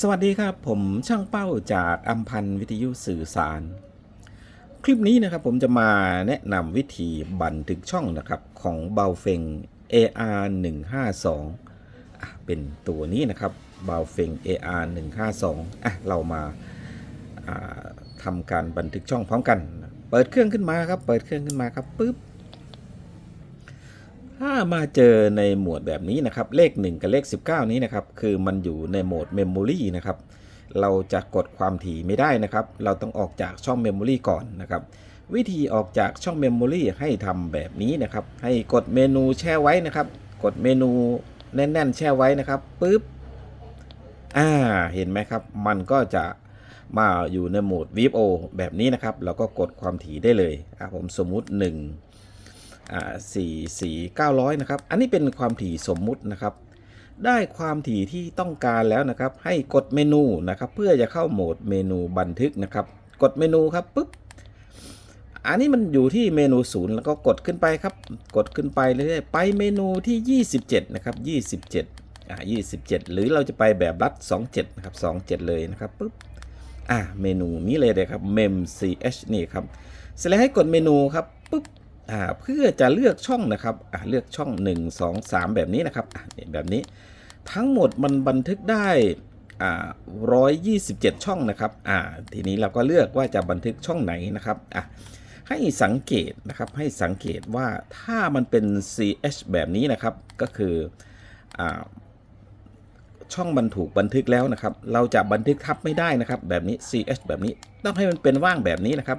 สวัสดีครับ ผมช่างเป้าจากอัมพันธ์วิทยุสื่อสาร คลิปนี้นะครับผมจะมาแนะนำวิธีบันทึกช่องนะครับของเบาเฟง AR 152อะเป็นตัวนี้นะครับเบาเฟง AR 152อะเรามาาทำการบันทึกช่องพร้อมกัน เปิดเครื่องขึ้นมาครับ เปิดเครื่องขึ้นมาครับปุ๊บ ถ้ามาเจอในหมวดแบบนี้นะครับ เลข 1 กับเลข 19 นี้นะครับ คือมันอยู่ในโหมด Memory นะครับ เราจะกดความถี่ไม่ได้นะครับ เราต้องออกจากช่อง Memory ก่อนนะครับ วิธีออกจากช่อง Memory ให้ทำแบบนี้นะครับ ให้กดเมนูแช่ไว้นะครับ กดเมนูแน่น ๆ แช่ไว้นะครับปุ๊บ อ่า เห็นไหมครับ มันก็จะมาอยู่ในโหมด VFO แบบนี้นะครับ เราก็กดความถี่ได้เลย อะผมสมมุติ1อ่า สี่สี่เก้าร้อยนะครับ อันนี้เป็นความถี่สมมุตินะครับ ได้ความถี่ที่ต้องการแล้วนะครับ ให้กดเมนูนะครับ เพื่อจะเข้าโหมดเมนูบันทึกนะครับ กดเมนูครับปุ๊บอันนี้มันอยู่ที่เมนูศูนย์แล้วก็กดขึ้นไปครับ กดขึ้นไปเรื่อยๆไปเมนูที่ 27 นะครับ 27 อ่า 27 หรือเราจะไปแบบรัด 27 นะครับ 27 เลยนะครับปุ๊บ อ่า เมนูนี้เลยเลยครับ mem ch นี่ครับเสร็จแล้วให้กดเมนูครับปุ๊บ เพื่อจะเลือกช่องนะครับเลือกช่อง 1 2 3 แบบนี้นะครับแบบนี้ทั้งหมดมันบันทึกได้อ่า127ช่องนะครับทีนี้เราก็เลือกว่าจะบันทึกช่องไหนนะครับให้สังเกตนะครับให้สังเกตว่าถ้ามันเป็น ch แบบนี้นะครับก็คืออช่องมันถูกบันทึกแล้วนะครับ เราจะบันทึกทับไม่ได้นะครับ แบบนี้ ch แบบนี้ต้องให้มันเป็นว่างแบบนี้นะครับ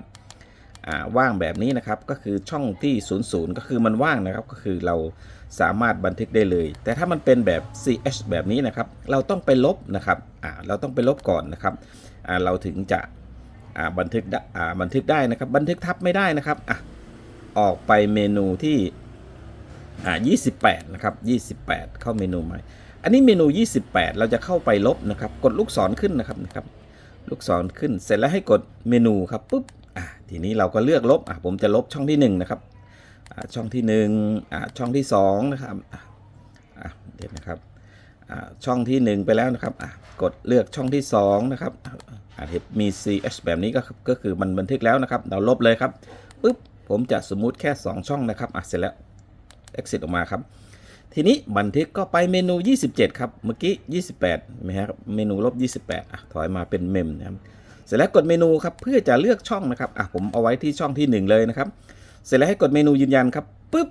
ว่างแบบนี้นะครับก็คือช่องที่ 00 ก็คือมันว่างนะครับก็คือเราสามารถบันทึกได้เลย แต่ถ้ามันเป็นแบบ ch แบบนี้นะครับ เราต้องไปลบนะครับเราต้องไปลบก่อนนะครับเราถึงจะบันทึกบันทึกได้นะครับ บันทึกทับไม่ได้นะครับอออกไปเมนูที่อ่า28 นะครับ 28 เข้าเมนูใหม่ อันนี้เมนู 28 เราจะเข้าไปลบนะครับ กดลูกศรขึ้นนะครับนะครับ ลูกศรขึ้น เสร็จแล้วให้กดเมนูครับปุ๊บ ทีนี้เราก็เลือกลบผมจะลบช่องที่1นะครับช่องที่1อะช่องที่2นะครับเดี๋ยวนะครับช่องที่ 1 ไปแล้วนะครับกดเลือกช่องที่2นะครับเห็นมี ch แบบนี้ก็ก็คือมันบันทึกแล้วนะครับ เราลบเลยครับปุ๊บผมจะสมมุติแค่ 2 ช่องนะครับเสร็จแล้ว exit ออกมาครับ ทีนี้บันทึกก็ไปเมนู 27 ครับ เมื่อกี้ 28เห็นไหมครับเมนูลบ 28อะถอยมาเป็นเมมนะครับ เสร็จแล้วกดเมนูครับเพื่อจะเลือกช่องนะครับอะผมเอาไว้ที่ช่องที่ 1 เลยนะครับ เสร็จแล้วให้กดเมนูยืนยันครับปุ๊บ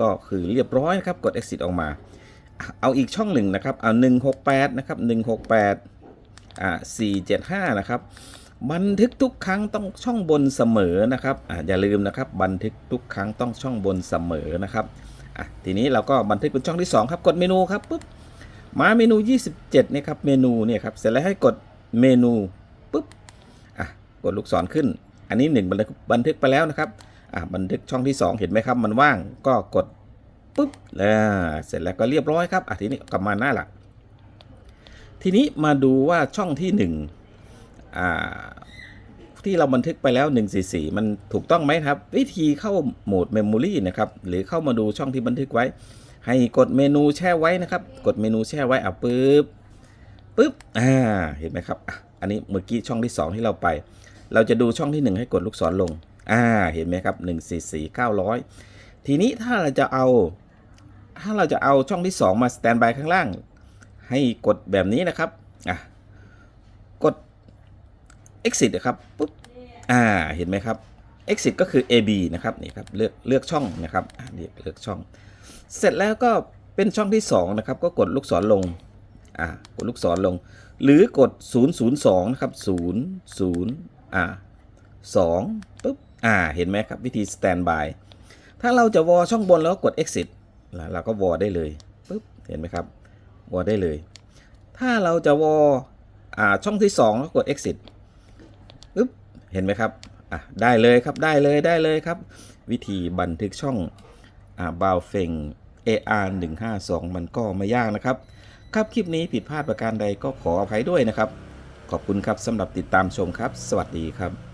ก็คือเรียบร้อยนะครับกด exit ออกมา เอาอีกช่องหนึ่งนะครับเอา168นะครับ168อ่า475นะครับบันทึกทุกครั้งต้องช่องบนเสมอนะครับอะอย่าลืมนะครับ บันทึกทุกครั้งต้องช่องบนเสมอนะครับอะทีนี้เราก็บันทึกเป็นช่องที่ 2 ครับ กดเมนูครับปุ๊บมาเมนู 27เนี่ยครับเมนูเนี่ยครับเสร็จแล้วให้กดเมนูปุ๊บ กดลูกศรขึ้น อันนี้1บันทึกบันทึกไปแล้วนะครับอะบันทึกช่องที่ 2 เห็นไหมครับ มันว่างก็กดปุ๊บแล้วเสร็จแล้วก็เรียบร้อยครับอะทีนี้กลับมาหน้าหลัก ทีนี้มาดูว่าช่องที่1อ่าที่เราบันทึกไปแล้ว 144 มันถูกต้องไหมครับ วิธีเข้าโหมด Memory นะครับหรือเข้ามาดูช่องที่บันทึกไว้ ให้กดเมนูแช่ไว้นะครับ กดเมนูแช่ไว้อะปึ๊บปึ๊บอ่าเห็นไหมครับ อันนี้เมื่อกี้ช่องที่ 2 ที่เราไป เราจะดูช่องที่ 1 ให้กดลูกศรลง อ่า เห็นไหมครับ1 4 4 900 ทีนี้ถ้าเราจะเอา ถ้าเราจะเอาช่องที่ 2 มาสแตนบายข้างล่าง ให้กดแบบนี้นะครับ อะ กด exit นะครับ ปุ๊บ อ่า เห็นไหมครับ exit ก็คือ AB นะครับ นี่ครับ เลือก เลือกช่องนะครับอ่านี่เลือกช่อง เสร็จแล้วก็เป็นช่องที่ 2 นะครับ ก็กดลูกศรลง อ่ากดลูกศรลง หรือกด 002 นะครับ 0 0อ่า2ปุ๊บอ่าเห็นไหมครับวิธี standby ถ้าเราจะวอช่องบนแล้วก็กด exit แล้วเราก็วอได้เลยปุ๊บเห็นไหมครับวอได้เลย ถ้าเราจะวออ่าช่องที่2แล้วกด exit ปุ๊บเห็นไหมครับอะได้เลยครับได้เลยได้เลยครับ วิธีบันทึกช่องอ่าบาวเฟง AR 152มันก็ไม่ยากนะครับ ครับคลิปนี้ผิดพลาดประการใดก็ขออภัยด้วยนะครับ ขอบคุณครับสำหรับติดตามชมครับ สวัสดีครับ